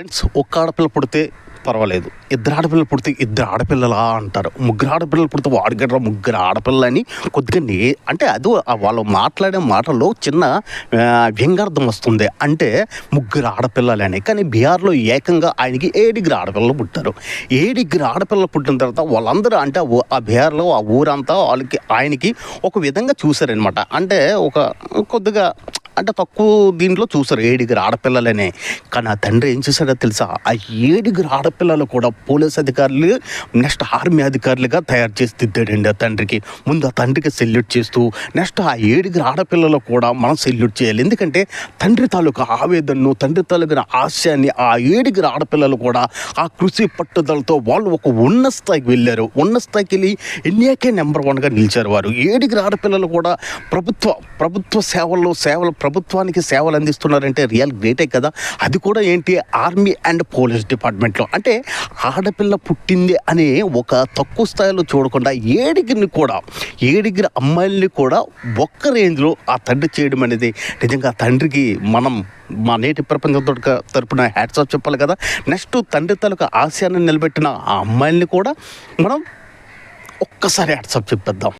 Friends ఒక్క ఆడపిల్ల పుడితే పర్వాలేదు. ఇద్దరు ఆడపిల్లలు పుడితే ఇద్దరు ఆడపిల్లలా అంటారు. ముగ్గురు ఆడపిల్లలు పుడితే వాడిగడ్ర ముగ్గురు ఆడపిల్లని కొద్దిగా నే అంటే అది వాళ్ళు మాట్లాడే మాటల్లో చిన్న వ్యంగార్థం వస్తుంది. అంటే ముగ్గురు ఆడపిల్లలని కానీ బీహార్లో ఏకంగా ఆయనకి ఏడుగురు ఆడపిల్లలు పుట్టారు. ఏడుగురు ఆడపిల్లలు పుట్టిన తర్వాత వాళ్ళందరూ అంటే ఆ బీహార్లో ఆ ఊరంతా వాళ్ళకి ఆయనకి ఒక విధంగా చూశారనమాట అంటే ఒక కొద్దిగా అంటే తక్కువ దీంట్లో చూసారు ఏడుగురు ఆడపిల్లలనే. కానీ ఆ తండ్రి ఏం చేశాడో తెలుసా? ఆ ఏడుగురు ఆడపిల్లలు కూడా పోలీస్ అధికారులు నెక్స్ట్ ఆర్మీ అధికారులుగా తయారు చేసి దిద్దాడండి ఆ తండ్రికి. ముందు ఆ తండ్రికి సెల్యూట్ చేస్తూ నెక్స్ట్ ఆ ఏడుగురు ఆడపిల్లలు కూడా మనం సెల్యూట్ చేయాలి. ఎందుకంటే తండ్రి తాలూకు ఆవేదనను తండ్రి తాలూకు ఆశయాన్ని ఆ ఏడుగురు ఆడపిల్లలు కూడా ఆ కృషి పట్టుదలతో వాళ్ళు ఒక ఉన్న స్థాయికి వెళ్ళారు. ఉన్న స్థాయికి వెళ్ళి ఇండియాకే నెంబర్ వన్గా నిలిచారు వారు. ఏడుగురు ఆడపిల్లలు కూడా ప్రభుత్వ ప్రభుత్వ సేవల్లో సేవలు ప్రభుత్వానికి సేవలు అందిస్తున్నారంటే రియల్ గ్రేటే కదా. అది కూడా ఏంటి? ఆర్మీ అండ్ పోలీస్ డిపార్ట్మెంట్లో. అంటే ఆడపిల్ల పుట్టింది అనే ఒక తక్కువ స్థాయిలో చూడకుండా ఏడిగిరిని కూడా ఏడిగిరి అమ్మాయిల్ని కూడా ఒక్క రేంజ్లో ఆ తండ్రి చేయడం అనేది నిజంగా ఆ తండ్రికి మనం మా నేటి ప్రపంచంతో తరపున హ్యాట్స్ ఆఫ్ చెప్పాలి కదా. నెక్స్ట్ తండ్రి తాలూకు ఆశయాన్ని నిలబెట్టిన ఆ అమ్మాయిల్ని కూడా మనం ఒక్కసారి హ్యాట్స్ ఆఫ్ చెప్పేద్దాం.